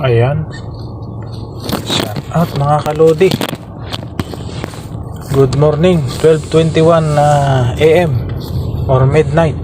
Ayan. Shout out mga kalodi. Good morning. 12.21 na AM or midnight.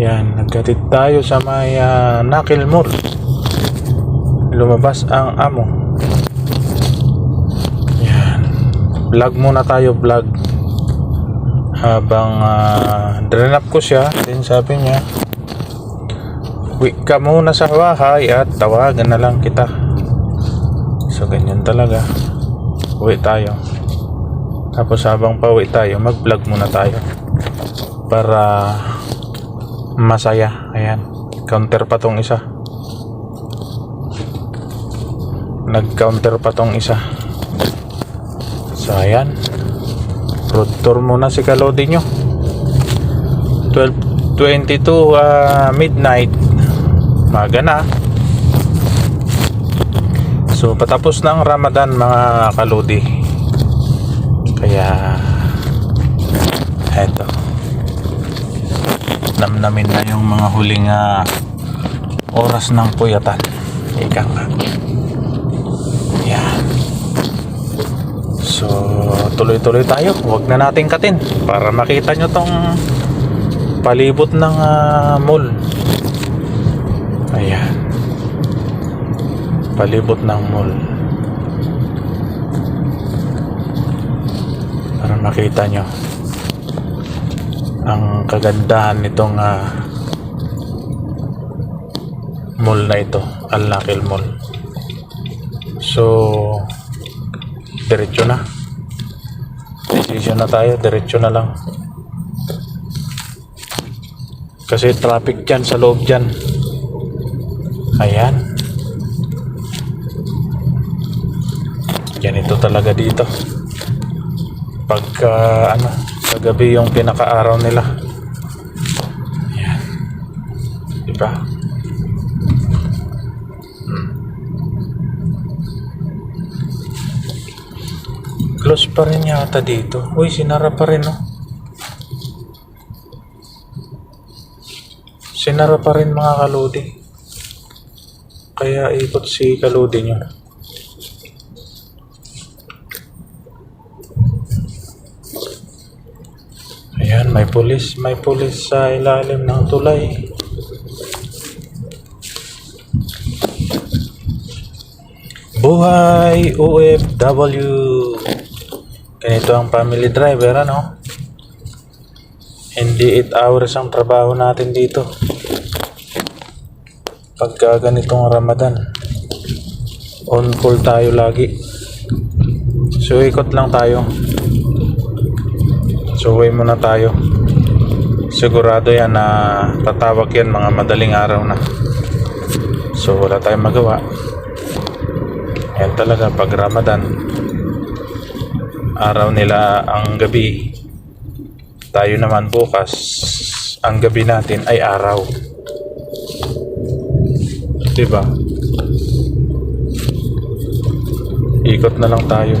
Yan. Nagkatid tayo sa may uh, Nakil Mall. Lumabas ang amo. Yan. Vlog muna tayo vlog. Habang uh, drenap ko siya. Then sabi niya, Uwi ka muna sa bahay at tawagan na lang kita. So, ganyan talaga. Uwi tayo. Tapos habang pauwi tayo, mag-vlog muna tayo. Para masaya. Ayan. Counter pa tong isa. Nag-counter pa tong isa. So, ayan. Road tour muna si Kalodi nyo. 12.22 uh, midnight Maga na. So, patapos na ang Ramadan mga kaludi. Kaya, eto. Namnamin na yung mga huling ah, oras ng puyatan. Ika nga. Yan. So, tuloy-tuloy tayo. Huwag na nating katin para makita nyo tong palibot ng ah, mall. Ayan. Palibot ng mall. Para makita nyo ang kagandahan nitong ah, mall na ito. Al Nakil Mall. So, diretso na. Decision na tayo. Diretso na lang. Kasi traffic dyan sa loob dyan. Ayan. Ganito talaga dito. Pagka ano, kagabi yung pinaka-araw nila. Ayan. Diba? Close pa rin yata dito. Uy, sinara pa rin, oh. Sinara pa rin mga kaludi. Kaya ikot si Kaludi nyo. Ayan, may pulis. May pulis sa ilalim ng tulay. Buhay OFW. Ganito ang family driver, ano? Hindi 8 hours ang trabaho natin dito pagka ganitong Ramadan on call tayo lagi. So ikot lang tayo. So muna tayo. Sigurado yan na tatawag yan mga madaling araw na. So wala tayong magawa. Yan talaga pag Ramadan araw nila ang gabi tayo naman bukas ang gabi natin ay araw Diba? Ikot na lang tayo.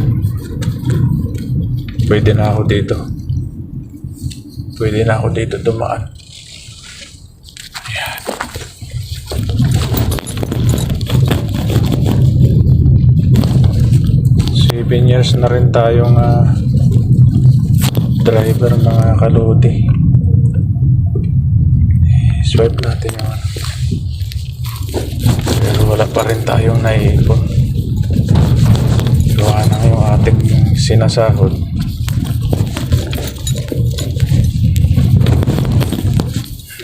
Pwede na ako dito. Pwede na ako dito dumaan. Ayan. Seven years na rin tayong ah, driver mga kalodi. Eh, Swipe natin yung ano. Pero wala pa rin tayong naipon. Gawa na yung ating sinasahod.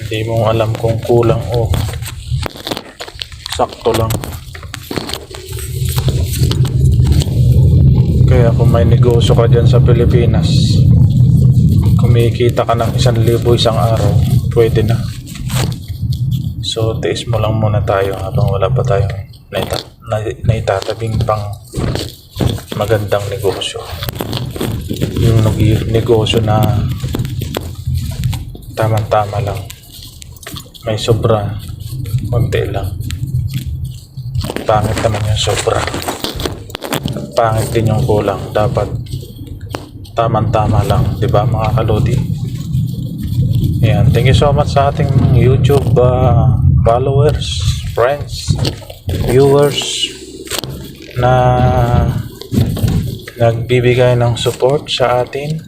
Hindi mo alam kung kulang o sakto lang. Kaya kung may negosyo ka dyan sa Pilipinas, kumikita ka ng isang libo isang araw, pwede na. So, tiis mo lang muna tayo habang wala pa tayong naita, na, naitatabing pang magandang negosyo. Yung negosyo na tamang-tama lang. May sobra, konti lang. Pangit naman yung sobra. At pangit din yung kulang. Dapat tamang-tama lang. 'di ba mga kalodi? Ayan. Thank you so much sa ating YouTube uh, followers, friends. viewers na nagbibigay ng support sa atin.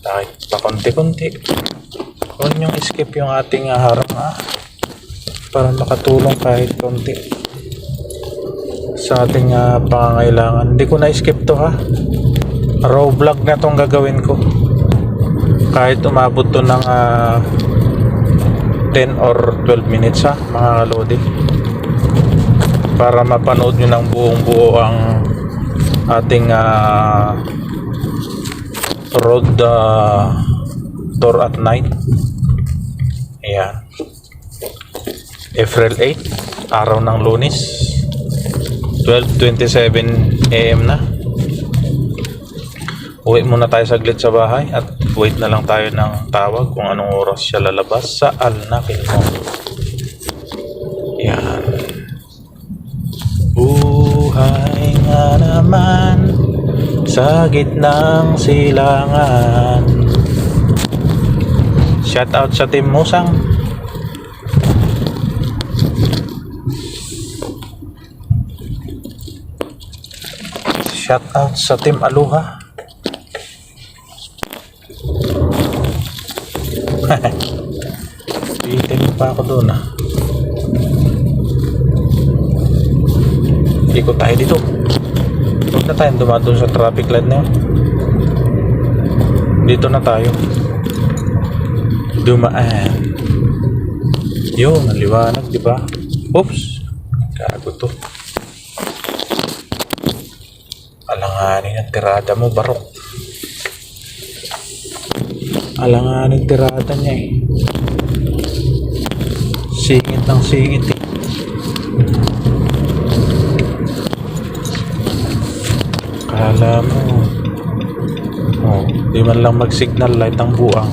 Kahit pa konti-konti. Huwag niyong skip yung ating ah, harap ha para makatulong kahit konti sa ating ah, pangangailangan. Hindi ko na skip to ha. Raw vlog na tong gagawin ko. Kahit umabot to ng ah, 10 or 12 minutes ha mga kalodi para mapanood nyo ng buong buo ang ating ah, road ah, tour at night. Ayan. April 8 araw ng lunes. 12.27 am na Uwi muna tayo saglit sa bahay at wait na lang tayo ng tawag kung anong oras siya lalabas sa Alnakil mo. Yan. Buhay nga naman sa gitnang silangan. Shout out sa Team Musang. Shout out sa Team Aluha. Pa ako doon ah. Ikot tayo dito. Huwag na tayong dumaan doon sa traffic light na yun. Dito na tayo. Dumaan. Yun, ang liwanag, di ba? Oops. Gago to. Alanganin ang tirada mo, barok. Alanganin tirada niya eh. Singit ng singit eh. Kala mo. Oh, di man lang mag-signal light ang buang.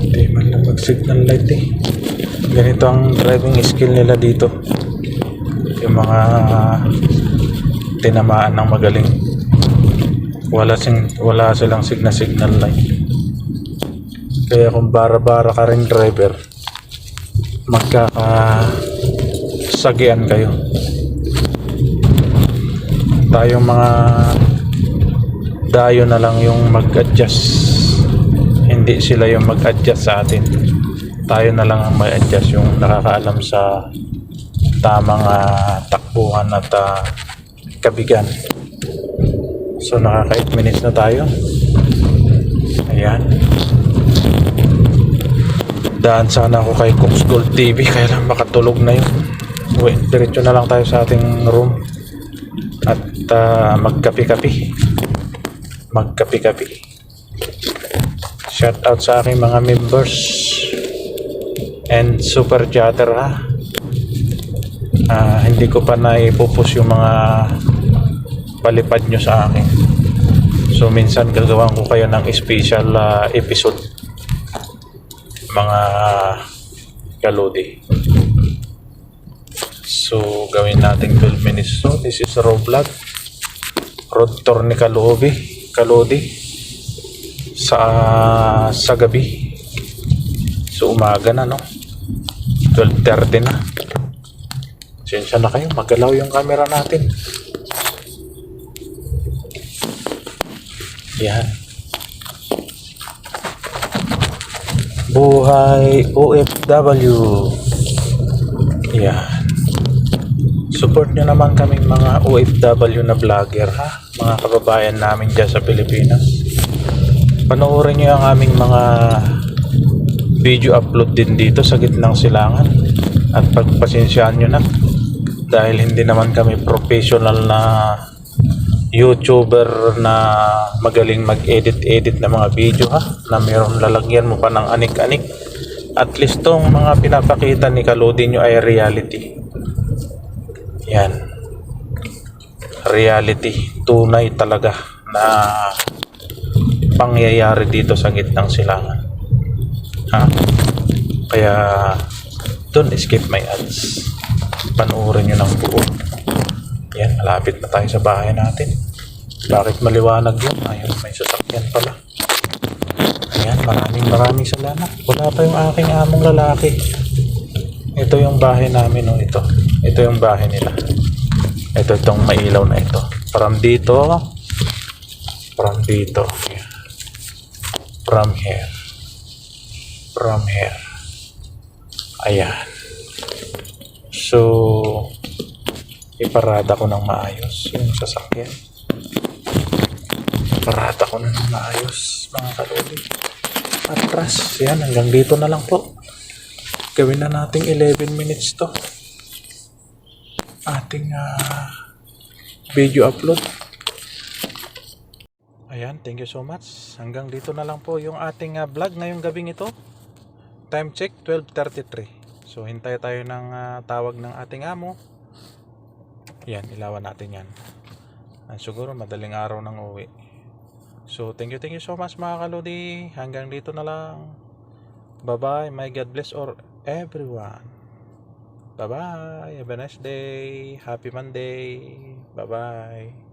Di man lang mag-signal light eh. Ganito ang driving skill nila dito. Yung mga tinamaan ng magaling. Wala, sing, wala silang signal signal light. Kaya kung bara-bara ka rin driver, magkakasagian kayo. Tayong mga dayo na lang yung mag-adjust. Hindi sila yung mag-adjust sa atin. Tayo na lang ang mag-adjust yung nakakaalam sa tamang ah, takbuhan at ah, kabigan. So nakaka 8 minutes na tayo. Ayan. Daan sana ako kay Cooks Gold TV kaya lang makatulog na yun. Wait, diretso na lang tayo sa ating room. At ah, magkapi-kapi. Magkapi-kapi. Shout out sa aking mga members and super chatter ha. Ah, hindi ko pa na ipupus yung mga palipad nyo sa akin. So minsan gagawan ko kayo ng special ah, episode mga kalodi. So gawin natin 12 minutes. So this is raw vlog. Road tour ni Kalodi. Kalodi sa sa gabi. So umaga na no. 12.30 na. Sensya na kayo, magalaw yung camera natin. Yan. Buhay OFW. Yan. Support nyo naman kaming mga OFW na vlogger ha. Mga kababayan namin dyan sa Pilipinas. Panoorin nyo ang aming mga video upload din dito sa gitnang silangan. At pagpasensyaan nyo na. Dahil hindi naman kami professional na YouTuber na magaling mag-edit-edit ng mga video ha. Na meron lalagyan mo pa ng anik-anik. At least tong mga pinapakita ni Kalodi nyo ay reality. Yan. Reality. Tunay talaga na pangyayari dito sa gitnang silangan. Ha? Kaya don't skip my ads. Panoorin nyo ng buo. Yan, malapit na tayo sa bahay natin. Bakit maliwanag yun? Ayun, may sasakyan pala. Ayan, maraming maraming salamat. Wala pa yung aking among lalaki. Ito yung bahay namin, oh, ito. Ito yung bahay nila. Ito itong mailaw na ito. From dito, from dito. From here. From here. Ayan. So, iparada ko ng maayos yung sasakyan. Iparada ko na ng maayos, mga kaluli. Atras, yan, hanggang dito na lang po. Gawin na nating 11 minutes to. Ating ah, video upload. Ayan, thank you so much. Hanggang dito na lang po yung ating ah, vlog ngayong gabing ito. Time check, 12.33. So, hintay tayo ng ah, tawag ng ating amo. Yan, ilawan natin yan. Ah, siguro madaling araw ng uwi. So, thank you, thank you so much mga kaludi. Hanggang dito na lang. Bye-bye. May God bless or everyone. Bye-bye. Have a nice day. Happy Monday. Bye-bye.